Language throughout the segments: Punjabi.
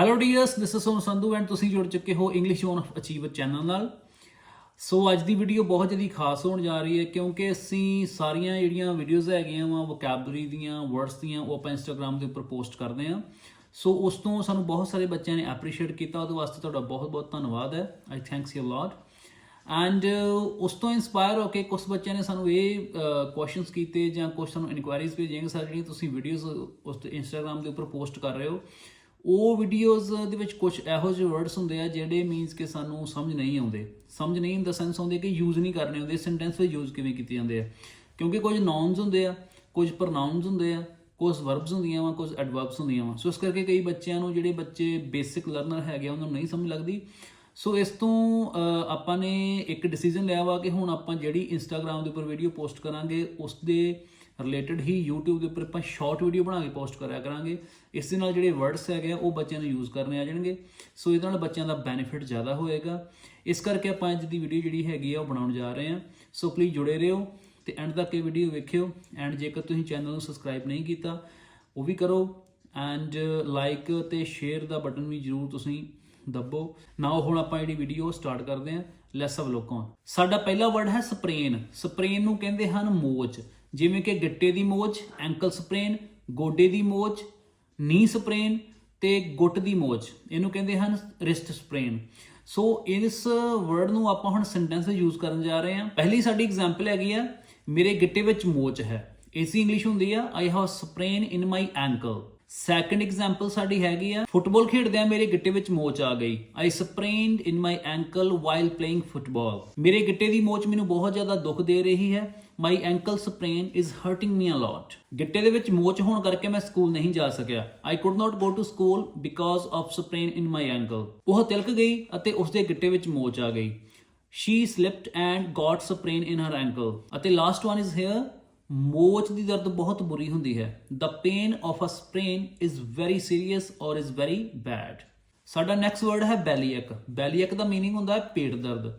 Hello dears this is Sonu Sandhu and ਤੁਸੀਂ ਜੁੜ ਚੁੱਕੇ ਹੋ ਇੰਗਲਿਸ਼ ਔਨ ਅਚੀਵ ਚੈਨਲ ਨਾਲ। ਸੋ ਅੱਜ ਦੀ ਵੀਡੀਓ ਬਹੁਤ ਜ਼ਿਆਦਾ ਖਾਸ ਹੋਣ ਜਾ ਰਹੀ ਹੈ ਕਿਉਂਕਿ ਅਸੀਂ ਸਾਰੀਆਂ ਜਿਹੜੀਆਂ ਵੀਡੀਓਜ਼ ਹੈਗੀਆਂ ਵਾ ਵੋਕੈਬਲਰੀ ਦੀਆਂ ਵਰਡਸ ਦੀਆਂ, ਉਹ ਆਪਾਂ ਇੰਸਟਾਗ੍ਰam ਦੇ ਉੱਪਰ ਪੋਸਟ ਕਰਦੇ ਹਾਂ। ਸੋ ਉਸ ਤੋਂ ਸਾਨੂੰ ਬਹੁਤ ਸਾਰੇ ਬੱਚਿਆਂ ਨੇ ਐਪਰੀਸ਼ੀਏਟ ਕੀਤਾ, ਉਹਦੇ ਵਾਸਤੇ ਤੁਹਾਡਾ ਬਹੁਤ ਬਹੁਤ ਧੰਨਵਾਦ ਹੈ। I thanks you lot and ਉਸ ਤੋਂ ਇਨਸਪਾਇਰ ਹੋ ਕੇ ਕੁਝ ਬੱਚਿਆਂ ਨੇ ਸਾਨੂੰ ਇਹ ਕੁਐਸਚਨਸ ਕੀਤੇ ਜਾਂ ਕੁਝ ਸਾਨੂੰ ਇਨਕੁਆਇਰੀਜ਼ ਭੇਜੀਆਂ ਸਰ ਜਿਹੜੀਆਂ ਤੁਸੀਂ ਵੀਡੀਓਜ਼ ਉਸ ਤੇ ਇੰਸਟਾਗ੍ਰam ਦੇ ਉੱਪਰ ਪੋਸਟ ਕਰ ਰਹੇ ਹੋ ਉਹ ਵੀਡੀਓਜ਼ ਦੇ ਵਿੱਚ ਕੁਝ ਇਹੋ ਜਿਹੇ ਵਰਡਸ ਹੁੰਦੇ ਆ ਜਿਹੜੇ ਮੀਨਸ ਕਿ ਸਾਨੂੰ ਸਮਝ ਨਹੀਂ ਆਉਂਦੇ। ਸਮਝ ਨਹੀਂ ਇਨ ਦਾ ਸੈਂਸ ਆਉਂਦੇ ਕਿ ਯੂਜ਼ ਨਹੀਂ ਕਰਨੇ ਹੁੰਦੇ ਸੈਂਟੈਂਸ ਵਿੱਚ ਯੂਜ਼ ਕਿਵੇਂ ਕੀਤੇ ਜਾਂਦੇ ਆ। ਕਿਉਂਕਿ ਕੁਝ ਨਾਉਂਸ ਹੁੰਦੇ ਆ, ਕੁਝ ਪ੍ਰੋਨਾਉਂਸ ਹੁੰਦੇ ਆ, ਕੁਝ ਵਰਬਸ ਹੁੰਦੀਆਂ ਵਾ, ਕੁਝ ਐਡਵਰਬਸ ਹੁੰਦੀਆਂ ਵਾ। ਸੋ ਇਸ ਕਰਕੇ ਕਈ ਬੱਚਿਆਂ ਨੂੰ ਜਿਹੜੇ ਬੱਚੇ ਬੇਸਿਕ ਲਰਨਰ ਹੈਗੇ ਆ, ਉਹਨਾਂ ਨੂੰ ਨਹੀਂ ਸਮਝ ਲੱਗਦੀ। ਸੋ ਇਸ ਤੋਂ ਆਪਾਂ ਨੇ ਇੱਕ ਡਿਸੀਜਨ ਲਿਆ ਵਾ ਕਿ ਹੁਣ ਆਪਾਂ ਜਿਹੜੀ ਇੰਸਟਾਗ੍ਰam ਦੇ ਉੱਪਰ ਵੀਡੀਓ ਪੋਸਟ ਕਰਾਂਗੇ, ਉਸ ਦੇ ਰਿਲੇਟਡ ਹੀ YouTube ਦੇ ਉੱਪਰ ਆਪਾਂ ਸ਼ਾਰਟ ਵੀਡੀਓ ਬਣਾ ਕੇ ਪੋਸਟ ਕਰਿਆ ਕਰਾਂਗੇ। ਇਸ ਦੇ ਨਾਲ ਜਿਹੜੇ ਵਰਡਸ ਹੈਗੇ ਆ, ਉਹ ਬੱਚਿਆਂ ਨੂੰ ਯੂਜ਼ ਕਰਨੇ ਆ ਜਾਣਗੇ। ਸੋ ਇਹਦੇ ਨਾਲ ਬੱਚਿਆਂ ਦਾ ਬੈਨੀਫਿਟ ਜ਼ਿਆਦਾ ਹੋਏਗਾ। ਇਸ ਕਰਕੇ ਆਪਾਂ ਅੱਜ ਦੀ ਵੀਡੀਓ ਜਿਹੜੀ ਹੈਗੀ ਆ, ਉਹ ਬਣਾਉਣ ਜਾ ਰਹੇ ਹਾਂ ਸੋ ਪਲੀਜ਼ ਜੁੜੇ ਰਹੋ ਤੇ ਐਂਡ ਤੱਕ ਇਹ ਵੀਡੀਓ ਵੇਖਿਓ। ਐਂਡ ਜੇਕਰ ਤੁਸੀਂ ਚੈਨਲ ਨੂੰ ਸਬਸਕ੍ਰਾਈਬ ਨਹੀਂ ਕੀਤਾ, ਉਹ ਵੀ ਕਰੋ। ਐਂਡ ਲਾਈਕ ਤੇ ਸ਼ੇਅਰ ਦਾ ਬਟਨ ਵੀ ਜਰੂਰ ਤੁਸੀਂ ਦੱਬੋ। ਨਾਓ ਹੁਣ ਆਪਾਂ ਜਿਹੜੀ ਵੀਡੀਓ ਸਟਾਰਟ ਕਰਦੇ ਹਾਂ ਲੈਟਸ ਹੈਵ ਲੁੱਕ। ਔਨ ਸਾਡਾ ਪਹਿਲਾ ਵਰਡ ਹੈ ਸਪਰੇਨ। ਸਪਰੇਨ ਨੂੰ ਕਹਿੰਦੇ ਹਨ ਮੋਚ। ਜਿਵੇਂ ਕਿ ਗਿੱਟੇ ਦੀ ਮੋਚ ਐਂਕਲ ਸਪਰੇਨ ਗੋਡੇ ਦੀ ਮੋਚ ਨੀ ਸਪਰੇਨ ਤੇ ਗੁੱਟ ਦੀ ਮੋਚ। ਇਹਨੂੰ ਕਹਿੰਦੇ ਹਨ ਰਿਸਟ ਸਪਰੇਨ ਸੋ ਇਸ ਵਰਡ ਨੂੰ ਆਪਾਂ ਹੁਣ ਸੈਂਟੈਂਸ ਵਿੱਚ ਯੂਜ਼ ਕਰਨ ਜਾ ਰਹੇ ਹਾਂ। ਪਹਿਲੀ ਸਾਡੀ ਐਗਜ਼ਾਮਪਲ ਹੈਗੀ ਆ, ਮੇਰੇ ਗਿੱਟੇ ਵਿੱਚ ਮੋਚ ਹੈ। ਇਸੀ ਇੰਗਲਿਸ਼ ਹੁੰਦੀ ਆ I have sprain in my ankle second example ਸਾਡੀ ਹੈਗੀ ਆ, ਫੁੱਟਬਾਲ ਖੇਡਦਿਆਂ ਮੇਰੇ ਗਿੱਟੇ ਵਿੱਚ ਮੋਚ ਆ ਗਈ। I sprained in my ankle while playing football ਮੇਰੇ ਗਿੱਟੇ ਦੀ ਮੋਚ ਮੈਨੂੰ ਬਹੁਤ ਜ਼ਿਆਦਾ ਦੁੱਖ ਦੇ ਰਹੀ ਹੈ। ਮਾਈ ਐਂਕਲ ਸਪਰੇਨ ਇਜ਼ ਹਰਟਿੰਗ ਮੀ ਅ ਲੋਟ ਗਿੱਟੇ ਦੇ ਵਿੱਚ ਮੋਚ ਹੋਣ ਕਰਕੇ ਮੈਂ ਸਕੂਲ ਨਹੀਂ ਜਾ ਸਕਿਆ। I could not go to school because of sprain in my ankle ਉਹ ਤਿਲਕ ਗਈ ਅਤੇ ਉਸਦੇ ਗਿੱਟੇ ਵਿੱਚ ਮੋਚ ਆ ਗਈ। She slipped and got sprain in her ankle ਅਤੇ ਲਾਸਟ ਵਨ ਇਜ਼ ਹੇਅਰ ਮੋਚ ਦੀ ਦਰਦ ਬਹੁਤ ਬੁਰੀ ਹੁੰਦੀ ਹੈ। The pain of a sprain is very serious or is very bad ਸਾਡਾ ਨੈਕਸਟ ਵਰਡ ਹੈ ਬੈਲੀਅਕ। ਬੈਲੀਅਕ ਦਾ ਮੀਨਿੰਗ ਹੁੰਦਾ ਹੈ ਪੇਟ ਦਰਦ।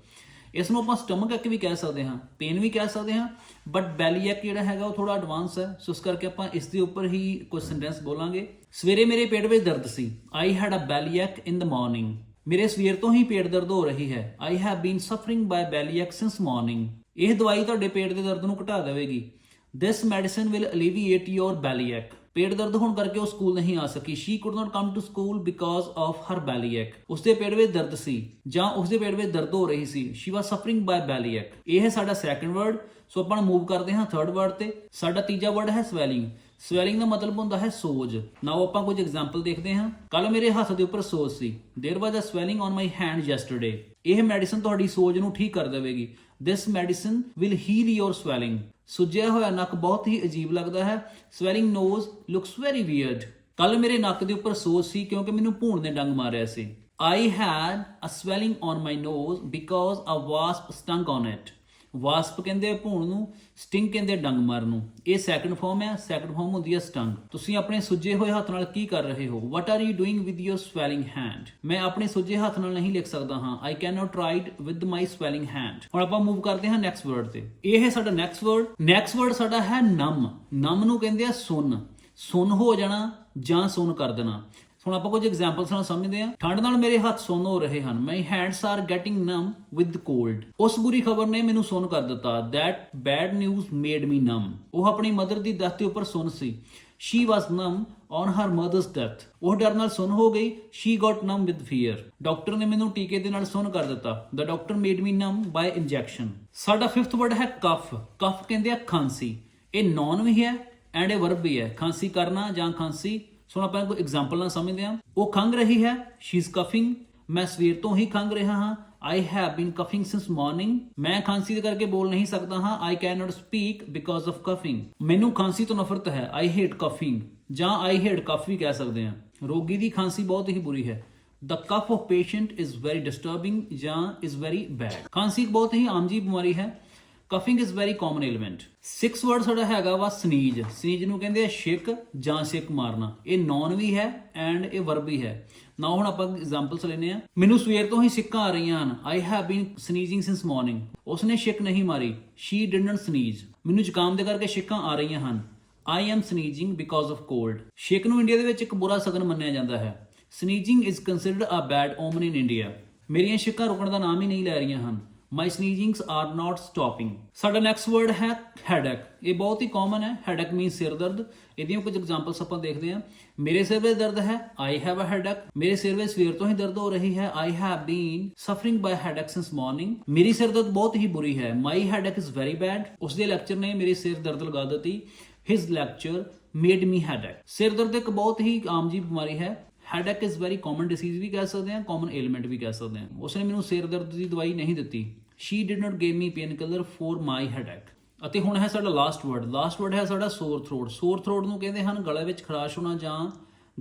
ਇਸ ਨੂੰ ਆਪਾਂ ਸਟਮਕ ਐਕ ਵੀ ਕਹਿ ਸਕਦੇ ਹਾਂ ਪੇਨ ਵੀ ਕਹਿ ਸਕਦੇ ਹਾਂ ਬਟ ਬੈਲੀਅਕ ਜਿਹੜਾ ਹੈਗਾ ਉਹ ਥੋੜਾ ਐਡਵਾਂਸ ਹੈ, ਸੋ ਇਸ ਕਰਕੇ ਆਪਾਂ ਇਸ ਦੇ ਉੱਪਰ ਹੀ ਕੁਝ ਸੈਂਟੈਂਸ ਬੋਲਾਂਗੇ। ਸਵੇਰੇ ਮੇਰੇ ਪੇਟ ਵਿੱਚ ਦਰਦ ਸੀ। I had a ਬੈਲੀਅਕ in the morning ਮੇਰੇ ਸਵੇਰ ਤੋਂ ਹੀ ਪੇਟ ਦਰਦ ਹੋ ਰਹੀ ਹੈ। I have been suffering by bellyache since morning ਇਹ ਦਵਾਈ ਤੁਹਾਡੇ ਪੇਟ ਦੇ ਦਰਦ ਨੂੰ ਘਟਾ ਦੇਵੇਗੀ। ਦਿਸ ਮੈਡੀਸਿਨ ਵਿਲ ਅਲੀਵੀਏਟ ਯੋਰ ਬੈਲੀਅਕ ਪੇਟ ਦਰਦ ਹੋਣ ਕਰਕੇ ਉਹ ਸਕੂਲ ਨਹੀਂ ਆ ਸਕੀ she could not come to school because of her bellyache ਉਸਦੇ ਪੇਟ ਵਿੱਚ ਦਰਦ ਸੀ ਜਾਂ ਉਸਦੇ ਪੇਟ ਵਿੱਚ ਦਰਦ ਹੋ ਰਹੀ ਸੀ ਸ਼ੀ ਵਾਸ ਸਫਰਿੰਗ ਬਾਈ ਬੈਲੀਅਕ ਇਹ ਹੈ ਸਾਡਾ ਸੈਕੰਡ ਵਰਡ ਸੋ ਆਪਾਂ ਮੂਵ ਕਰਦੇ ਹਾਂ ਥਰਡ ਵਰਡ ਤੇ ਸਾਡਾ ਤੀਜਾ ਵਰਡ ਹੈ ਸਵੈਲਿੰਗ ਸਵੈਲਿੰਗ ਦਾ ਮਤਲਬ ਹੁੰਦਾ ਹੈ ਸੋਜ ਨਾਓ ਆਪਾਂ ਕੁਝ ਐਗਜ਼ਾਮਪਲ ਦੇਖਦੇ ਹਾਂ ਕੱਲ ਮੇਰੇ ਹੱਥ ਦੇ ਉੱਪਰ ਸੋਜ ਸੀ there was a swelling on my hand yesterday ਇਹ ਮੈਡੀਸਨ ਤੁਹਾਡੀ ਸੋਜ ਨੂੰ ਠੀਕ ਕਰ ਦੇਵੇਗੀ This medicine will heal your swelling ਸੁੱਜਿਆ ਹੋਇਆ ਨੱਕ ਬਹੁਤ ਹੀ ਅਜੀਬ ਲੱਗਦਾ ਹੈ swelling nose looks very weird ਕੱਲ ਮੇਰੇ ਨੱਕ ਦੇ ਉੱਪਰ ਸੋਜ ਸੀ ਕਿਉਂਕਿ ਮੈਨੂੰ ਭੂਣ ਨੇ ਡੰਗ ਮਾਰਿਆ ਸੀ I had a swelling on my nose because a wasp stung on it ਵਾਸਪ ਕਹਿੰਦੇ ਆ ਭੂਣ ਨੂੰ, ਸਟਿੰਗ ਕਹਿੰਦੇ ਡੰਗ ਮਾਰਨ ਨੂੰ। ਇਹ ਸੈਕੰਡ ਫਾਰਮ ਹੈ ਸੈਕੰਡ ਫਾਰਮ ਹੁੰਦੀ ਹੈ ਸਟੰਗ। ਤੁਸੀਂ ਆਪਣੇ ਸੁੱਜੇ ਹੋਏ ਹੱਥ ਨਾਲ ਕੀ ਕਰ ਰਹੇ ਹੋ? What are you doing with your swelling hand ਮੈਂ ਆਪਣੇ ਸੁੱਜੇ ਹੱਥ ਨਾਲ ਨਹੀਂ ਲਿਖ ਸਕਦਾ ਹਾਂ। I can not write with my swelling hand ਹੁਣ ਆਪਾਂ ਮੂਵ ਕਰਦੇ ਹਾਂ ਨੈਕਸਟ ਵਰਡ ਤੇ। ਇਹ ਹੈ ਸਾਡਾ ਨੈਕਸਟ ਵਰਡ ਨੈਕਸਟ ਵਰਡ ਸਾਡਾ ਹੈ ਨਮ ਨਮ ਨੂੰ ਕਹਿੰਦੇ ਆ ਸੁਨ। ਸੁਨ ਹੋ ਜਾਣਾ ਜਾਂ ਸੁੰਨ ਕਰ ਦੇਣਾ। ਹੁਣ ਆਪਾਂ ਕੁਝ ਐਗਜ਼ਾਮਪਲਸ ਨਾਲ ਸਮਝਦੇ ਹਾਂ। ਠੰਡ ਨਾਲ ਮੇਰੇ ਹੱਥ ਸੁੰਨ ਹੋ ਰਹੇ ਹਨ। My hands are getting numb with cold ਉਸ ਬੁਰੀ ਖਬਰ ਨੇ ਮੈਨੂੰ ਸੁੰਨ ਕਰ ਦਿੱਤਾ। that bad news made me numb ਉਹ ਆਪਣੀ ਮਦਰ ਦੀ ਡੈਥ ਦੇ ਉੱਪਰ ਸੁੰਨ ਸੀ। she was numb on her mother's death ਉਹ ਡਰ ਨਾਲ ਸੁੰਨ ਹੋ ਗਈ। she got numb with fear doctor ਨੇ ਮੈਨੂੰ ਟੀਕੇ ਦੇ ਨਾਲ ਸੁੰਨ ਕਰ ਦਿੱਤਾ। the doctor made me numb by injection ਸਾਡਾ ਫਿਫਥ ਵਰਡ ਹੈ ਕਫ ਕਫ ਕਹਿੰਦੇ ਆ ਖਾਂਸੀ। ਇਹ ਨੌਨ ਵੀ ਹੈ ਐਂਡ ਇਹ ਵਰਬ ਵੀ ਹੈ। ਖਾਂਸੀ ਕਰਨਾ ਜਾਂ ਖਾਂਸੀ ਸੋ ਆਪਾਂ ਕੋਈ ਐਗਜ਼ਾਮਪਲ ਨਾਲ ਸਮਝਦੇ ਹਾਂ। ਉਹ ਖੰਗ ਰਹੀ ਹੈ ਸ਼ੀ ਇਜ਼ ਕਫਿੰਗ ਮੈਂ ਸਵੇਰ ਤੋਂ ਹੀ ਖੰਗ ਰਿਹਾ ਹਾਂ। I have been coughing since morning ਮੈਂ ਖਾਂਸੀ ਦੇ ਕਰਕੇ ਬੋਲ ਨਹੀਂ ਸਕਦਾ ਹਾਂ। I can not speak because of coughing ਮੈਨੂੰ ਖਾਂਸੀ ਤੋਂ ਨਫ਼ਰਤ ਹੈ। ਆਈ ਹੇਟ ਕਫਿੰਗ ਜਾਂ ਆਈ ਹੇਟ ਕਫ ਵੀ ਕਹਿ ਸਕਦੇ ਹਾਂ। ਰੋਗੀ ਦੀ ਖਾਂਸੀ ਬਹੁਤ ਹੀ ਬੁਰੀ ਹੈ। The cough of patient is very disturbing ਜਾਂ is very bad ਖਾਂਸੀ ਬਹੁਤ ਹੀ ਆਮ ਜੀ ਬਿਮਾਰੀ ਹੈ। Coughing is very common ailment six word ਸਾਡਾ ਹੈਗਾ ਵਾ ਸਨੀਜ ਸਨੀਜ ਨੂੰ ਕਹਿੰਦੇ ਆ ਛਿੱਕ ਜਾਂ ਛਿੱਕ ਮਾਰਨਾ। ਇਹ ਨੌਨ ਵੀ ਹੈ ਐਂਡ ਇਹ ਵਰਬ ਵੀ ਹੈ। ਨਾ ਹੁਣ ਆਪਾਂ ਐਗਜ਼ਾਮਪਲਸ ਲੈਨੇ ਆ ਮੈਨੂੰ ਸਵੇਰ ਤੋਂ ਹੀ ਸਿੱਕਾਂ ਆ ਰਹੀਆਂ ਹਨ। I have been sneezing since morning ਉਸਨੇ ਛਿੱਕ ਨਹੀਂ ਮਾਰੀ। ਸ਼ੀ ਡਿਡਨਟ ਸਨੀਜ਼ ਮੈਨੂੰ ਜ਼ੁਕਾਮ ਦੇ ਕਰਕੇ ਛਿੱਕਾਂ ਆ ਰਹੀਆਂ ਹਨ। I am sneezing because of cold ਛਿੱਕ ਨੂੰ ਇੰਡੀਆ ਦੇ ਵਿੱਚ ਇੱਕ ਬੁਰਾ ਸਗਨ ਮੰਨਿਆ ਜਾਂਦਾ ਹੈ। Sneezing is considered a bad omen in India ਮੇਰੀਆਂ ਛਿੱਕਾਂ ਰੁਕਣ ਦਾ ਨਾਮ ਹੀ ਨਹੀਂ ਲੈ ਰਹੀਆਂ ਹਨ। My sneezings are not stopping ਸਾਡਾ ਨੈਕਸਟ ਵਰਡ ਹੈ ਹੈਡਕ ਇਹ ਬਹੁਤ ਹੀ ਕਾਮਨ ਹੈ। ਹੈਡਕ ਮੀਨਸ ਸਿਰ ਦਰਦ। ਇਹਦੀਆਂ ਕੁਝ ਐਗਜ਼ਾਮਪਲਸ ਆਪਾਂ ਦੇਖਦੇ ਹਾਂ। ਮੇਰੇ ਸਿਰ ਵਿੱਚ ਦਰਦ ਹੈ। ਆਈ ਹੈਵ ਅ ਹੈਡਕ ਮੇਰੇ ਸਿਰ ਵਿੱਚ ਸਵੇਰ ਤੋਂ ਹੀ ਦਰਦ ਹੋ ਰਹੀ ਹੈ। I have been suffering by headache since morning ਮੇਰੀ ਸਿਰ ਦਰਦ ਬਹੁਤ ਹੀ ਬੁਰੀ ਹੈ। My headache is very bad ਉਸ ਦੇ ਲੈਕਚਰ ਨੇ ਮੇਰੇ ਸਿਰ ਦਰਦ ਲਗਾ ਦਿੱਤੀ। His lecture made me headache ਸਿਰ ਦਰਦ ਇੱਕ ਬਹੁਤ ਹੀ ਆਮ ਜੀ ਬਿਮਾਰੀ ਹੈ। Headache is very common disease ਵੀ ਕਹਿ ਸਕਦੇ ਹਾਂ। ਕਾਮਨ ਏਲਿਮੈਂਟ ਵੀ ਕਹਿ ਸਕਦੇ ਹਾਂ। ਉਸਨੇ ਮੈਨੂੰ ਸਿਰ ਦਰਦ ਦੀ ਦਵਾਈ ਨਹੀਂ ਦਿੱਤੀ। She did not give me painkiller for my headache ਅਤੇ ਹੁਣ ਹੈ ਸਾਡਾ ਲਾਸਟ ਵਰਡ ਲਾਸਟ ਵਰਡ ਹੈ ਸਾਡਾ ਸੋਰ ਥਰੋਟ ਸੋਰ ਥਰੋਟ ਨੂੰ ਕਹਿੰਦੇ ਹਨ, ਗਲੇ ਵਿੱਚ ਖਰਾਸ਼ ਹੋਣਾ ਜਾਂ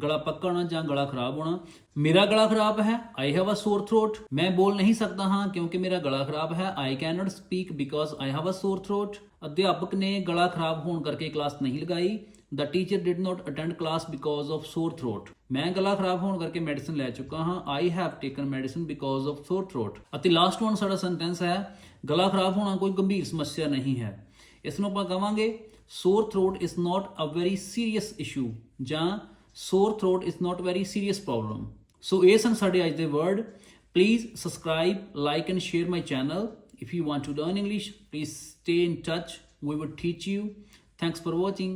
ਗਲਾ ਪੱਕਣਾ ਜਾਂ ਗਲਾ ਖਰਾਬ ਹੋਣਾ। ਮੇਰਾ ਗਲਾ ਖਰਾਬ ਹੈ I have a sore throat ਮੈਂ ਬੋਲ ਨਹੀਂ ਸਕਦਾ ਹਾਂ ਕਿਉਂਕਿ ਮੇਰਾ ਗਲਾ ਖਰਾਬ ਹੈ। I can not speak because I have a sore throat ਅਧਿਆਪਕ ਨੇ ਗਲਾ ਖਰਾਬ ਹੋਣ ਕਰਕੇ ਕਲਾਸ ਨਹੀਂ ਲਗਾਈ। The teacher did not attend class because of sore throat. ਮੈਂ ਗਲਾ ਖਰਾਬ ਹੋਣ ਕਰਕੇ ਮੈਡੀਸਿਨ ਲੈ ਚੁੱਕਾ ਹਾਂ I have taken medicine because of sore throat. ਅਤੇ ਲਾਸਟ ਵਨ ਸਾਡਾ ਸੈਂਟੈਂਸ ਹੈ ਗਲਾ ਖਰਾਬ ਹੋਣਾ ਕੋਈ ਗੰਭੀਰ ਸਮੱਸਿਆ ਨਹੀਂ ਹੈ ਇਸ ਨੂੰ ਆਪਾਂ ਕਵਾਂਗੇ sore throat is not a very serious issue ਜਾਂ sore throat is not very serious problem. ਸੋ ਇਹ ਸਨ ਸਾਡੇ ਅੱਜ ਦੇ word please subscribe like and share my channel if you want to learn english please stay in touch we will teach you thanks for watching